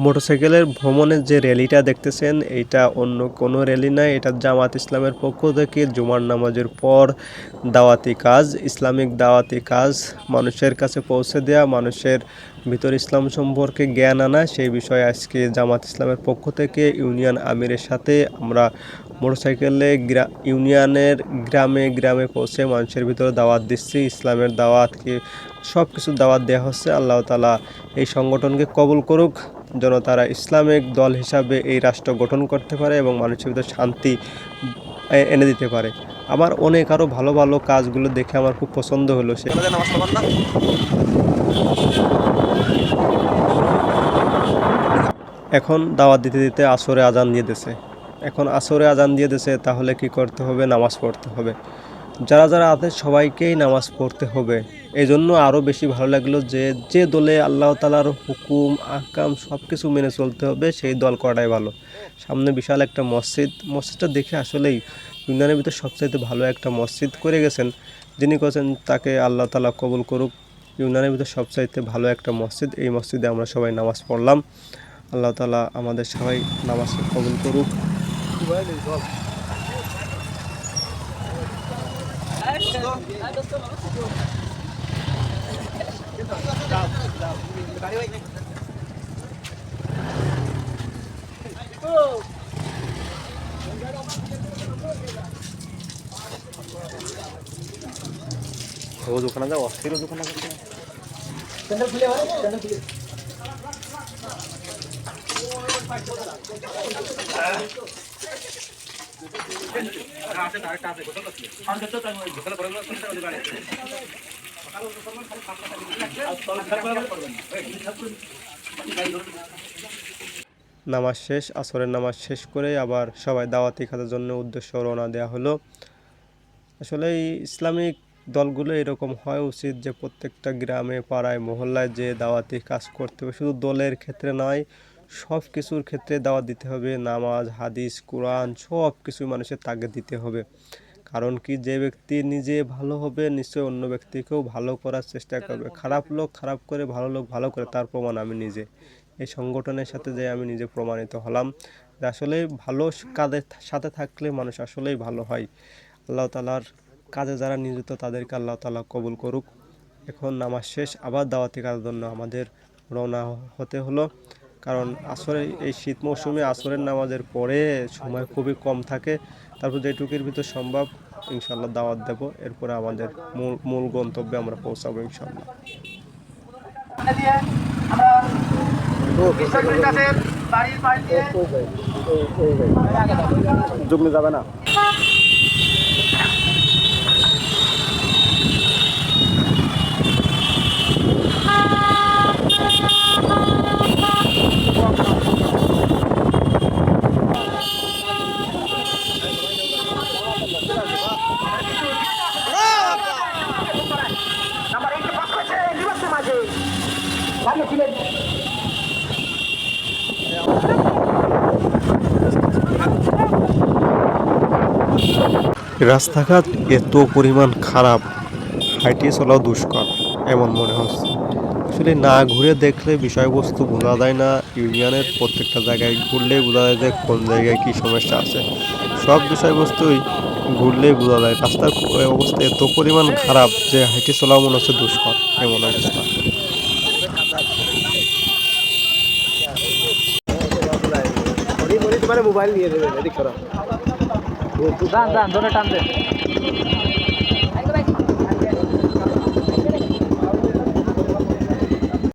মোটরসাইকেলের ভ্রমণের যে র্যালিটা দেখতেছেন এটা অন্য কোনো র্যালি নয়। এটা জামাত ইসলামের পক্ষ থেকে জুমার নামাজের পর দাওয়াতি কাজ, ইসলামিক দাওয়াতি কাজ, মানুষের কাছে পৌঁছে দেওয়া মানুষের ভিতর ইসলাম সম্পর্কে জ্ঞান আনা, সেই বিষয়ে আজকে জামাত ইসলামের পক্ষ থেকে ইউনিয়ন আমিরের সাথে আমরা মোটরসাইকেলে গ্রা, ইউনিয়নের গ্রামে গ্রামে পৌঁছে মানুষের ভিতরে দাওয়াত দিচ্ছি। ইসলামের দাওয়াতকে সব কিছু দাওয়াত দেওয়া হচ্ছে। আল্লাহ তালা এই সংগঠনকে কবল করুক। যেন তারা ইসলামিক দল হিসাবে এই রাষ্ট্র গঠন করতে পারে এবং মানুষের ভিতরে শান্তি এনে দিতে পারে। আমার অনেক আরও ভালো ভালো কাজগুলো দেখে আমার খুব পছন্দ হলো সে এখন দাওয়াত দিতে দিতে আসরে আজান দিয়ে দিছে এখন আসরে আজান দিয়ে দিছে তাহলে কি করতে হবে? নামাজ পড়তে হবে। যারা যারা আছে সবাইকেই নামাজ পড়তে হবে। এই জন্য আরও বেশি ভালো লাগল যে যে দলে আল্লাহ তালার হুকুম আকাম সব কিছু মেনে চলতে হবে, সেই দল করাটাই ভালো। সামনে বিশাল একটা মসজিদ। মসজিদটা দেখে আসলেই ইউনিয়নের ভিতরে সবচাইতে ভালো একটা মসজিদ করে গেছেন। যিনি করেছেন তাকে আল্লাহ তালা কবুল করুক। ইউনিয়নের ভিতরে সবচাইতে ভালো একটা মসজিদ। এই মসজিদে আমরা সবাই নামাজ পড়লাম। আল্লাহ তালা আমাদের সবাই নামাজ কবুল করুক। রোজ ওখানে যাও অস্থির ওখানে নামাজ শেষ, আসরের নামাজ শেষ করে আবার সবাই দাওয়াতি খাতার জন্য উদ্দেশ্য রওনা দেওয়া হলো। আসলে ইসলামিক দলগুলো এরকম হয় উচিত যে প্রত্যেকটা গ্রামে, পাড়ায়, মহল্লায় যে দাওয়াতি কাজ করতে হবে, শুধু দলের ক্ষেত্রে নয় সব কিছুর ক্ষেত্রে দাওয়াত দিতে হবে নামাজ হাদিস কোরআন সব কিছু মানুষের তাকে দিতে হবে। কারণ কি যে ব্যক্তি নিজে ভালো হবে নিশ্চয়ই অন্য ব্যক্তিকেও ভালো করার চেষ্টা করবে। খারাপ লোক খারাপ করে ভালো লোক ভালো করে তার প্রমাণ আমি নিজে। এই সংগঠনের সাথে যে আমি নিজে প্রমাণিত হলাম যে আসলে ভালো কাজের সাথে থাকলে মানুষ আসলেই ভালো হয়। আল্লাহ তালার কাজে যারা নিয়োজিত তাদেরকে আল্লাহ তালা কবুল করুক। এখন নামাজ শেষ আবার দাওয়াতি কাজের জন্য আমাদের রওনা হতে হলো। কারণ আসরে এই শীত মৌসুমে আসরের নামাজের পরে সময় খুবই কম থাকে তারপর যেটুকুর ভিতর সম্ভব ইনশাল্লাহ দাওয়াত দেব এরপরে আমাদের মূল মূল গন্তব্যে আমরা পৌঁছাবো ইনশাল্লাহ জমে যাবে না রাস্তাঘাট এত পরিমাণ খারাপ হাইটিয়ে চলাও দুষ্কর, এমন মনে হচ্ছে। আসলে না ঘুরে দেখলে বিষয়বস্তু বোঝা যায় না, ইউনিয়নের প্রত্যেকটা জায়গায় ঘুরলে বোঝা যায় যে কোন জায়গায় কী সমস্যা আছে। সব বিষয়বস্তুই ঘুরলেই বোঝা যায়। রাস্তার অবস্থা এত পরিমাণ খারাপ যে হাইটে চলাও মনে হচ্ছে দুষ্কর, এমন অবস্থা। মোবাইল নিয়ে দেবেন এদিক করা দাঁড়ান দাঁড়ান ধরে টান দে